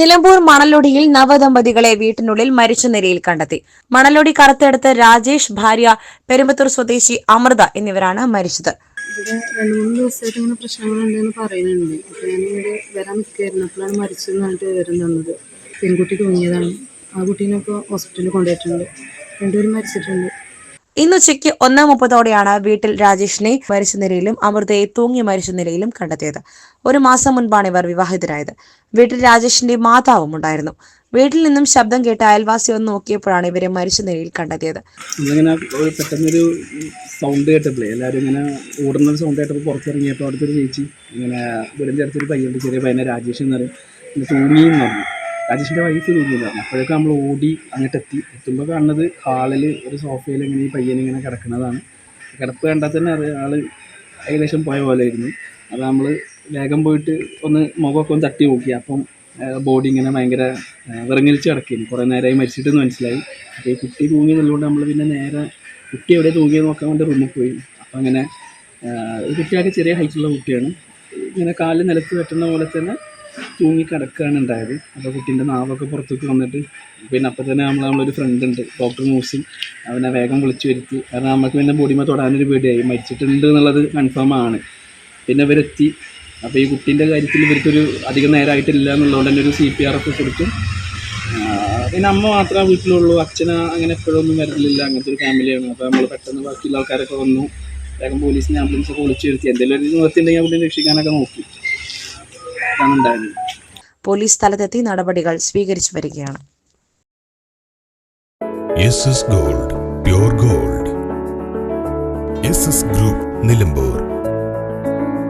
നിലമ്പൂർ മണലൊടിയിൽ നവദമ്പതികളെ വീട്ടിനുള്ളിൽ മരിച്ച നിലയിൽ കണ്ടെത്തി. മണലൊടി കറുത്തെടുത്ത് രാജേഷ് ഭാര്യ പെരുമ്പത്തൂർ സ്വദേശി അമൃത എന്നിവരാണ് മരിച്ചത്. പ്രശ്നങ്ങളുണ്ടെന്ന് പറയുന്നുണ്ട്. ഞാൻ ഇവിടെ പെൺകുട്ടി തൂങ്ങിയതാണ്. ആ കുട്ടീനെ ഇപ്പോൾ ഹോസ്പിറ്റലിൽ കൊണ്ടുപോയിട്ടുണ്ട്. രണ്ടുപേരും മരിച്ചിട്ടുണ്ട്. ഇന്നുച്ചയ്ക്ക് ഒന്നാം മുപ്പതോടെയാണ് വീട്ടിൽ രാജേഷിനെ മരിച്ച നിലയിലും അമൃതയെ തൂങ്ങി മരിച്ച നിലയിലും കണ്ടെത്തിയത്. ഒരു മാസം മുൻപാണ് ഇവർ വിവാഹിതരായത്. വീട്ടിൽ രാജേഷിന്റെ മാതാവും ഉണ്ടായിരുന്നു. വീട്ടിൽ നിന്നും ശബ്ദം കേട്ട് അയൽവാസി ഒന്ന് നോക്കിയപ്പോഴാണ് ഇവരെ മരിച്ച നിലയിൽ കണ്ടെത്തിയത്. നമ്മളിങ്ങനെ പെട്ടെന്നൊരു സൗണ്ട് കേട്ടപ്പോഴേ എല്ലാവരും ഇങ്ങനെ ഓടുന്ന സൗണ്ട് കേട്ടപ്പോൾ പുറത്തിറങ്ങിയപ്പോൾ അടുത്തൊരു ചേച്ചി ഇങ്ങനെ വീടിന്റെ അടുത്തൊരു പയ്യുണ്ട് ചെറിയ പയ്യനെ രാജേഷ് എന്ന് പറയും. തൂങ്ങിയും പറഞ്ഞു. രാജേഷിന്റെ വൈഫ് തോന്നിയില്ല അപ്പോഴൊക്കെ നമ്മൾ ഓടി അങ്ങോട്ട് എത്തി എത്തുമ്പോൾ കാണുന്നത് ഹാളിൽ ഒരു സോഫയിൽ ഇങ്ങനെ ഈ പയ്യനിങ്ങനെ കിടക്കുന്നതാണ്. കിടപ്പ് കണ്ടാൽ തന്നെ അറിയാം ആൾ ഏകദേശം പോയ പോലെ ആയിരുന്നു. അത് നമ്മൾ വേഗം പോയിട്ട് ഒന്ന് മുഖമൊക്കെ ഒന്ന് തട്ടി നോക്കി. അപ്പം ബോഡി ഇങ്ങനെ ഭയങ്കര വിറങ്ങലിച്ച് കിടക്കുകയാണ് കുറേ നേരമായി മരിച്ചിട്ടെന്ന് മനസ്സിലായി. അപ്പോൾ ഈ കുട്ടി തൂങ്ങി എന്നുള്ളതുകൊണ്ട് നമ്മൾ പിന്നെ നേരെ കുട്ടി എവിടെ തൂങ്ങിയെന്ന് നോക്കാൻ വേണ്ടി റൂമിൽ പോയി. അപ്പം അങ്ങനെ ഈ കുട്ടിയൊക്കെ ചെറിയ ഹൈറ്റുള്ള കുട്ടിയാണ്. ഇങ്ങനെ കാൽ നിലത്ത് വെട്ടുന്ന പോലെ തന്നെ തൂങ്ങി കിടക്കുകയാണ് ഉണ്ടായത്. അപ്പോൾ കുട്ടീന്റെ നാവൊക്കെ പുറത്തേക്ക് വന്നിട്ട് പിന്നെ അപ്പം തന്നെ നമ്മൾ നമ്മളൊരു ഫ്രണ്ട് ഉണ്ട് ഡോക്ടർ മൂസിൻ. അവനെ വേഗം വിളിച്ചു വരുത്തി. കാരണം നമുക്ക് പിന്നെ ബോഡിമ തൊടാനൊരു പേടിയായി. മരിച്ചിട്ടുണ്ട് എന്നുള്ളത് കൺഫേം ആണ്. പിന്നെ ഇവരെത്തി. അപ്പോൾ ഈ കുട്ടീന്റെ കാര്യത്തിൽ ഇവർക്കൊരു അധികം നേരമായിട്ടില്ല എന്നുള്ളതുകൊണ്ട് തന്നെ ഒരു സി പി ആർ ഒക്കെ കൊടുത്തു. പിന്നെ അമ്മ മാത്രമേ വീട്ടിലുള്ളൂ. അച്ഛന അങ്ങനെ എപ്പോഴൊന്നും വരലില്ല. അങ്ങനത്തെ ഒരു ഫാമിലിയാണ് അപ്പോൾ നമ്മൾ പെട്ടെന്ന് ബാക്കിയുള്ള ആൾക്കാരൊക്കെ വന്നു. വേഗം പോലീസിനെ ആംബുലൻസ് ഒക്കെ വിളിച്ചു വരുത്തി. എന്തെങ്കിലും ഒരു നിവൃത്തി ഉണ്ടെങ്കിൽ അവിടെ രക്ഷിക്കാനൊക്കെ നോക്കി. അതാണ് ഉണ്ടായത്. പോലീസ് സ്ഥലത്തെത്തി നടപടികൾ സ്വീകരിച്ചു വരികയാണ്. Gold gold group Nilambur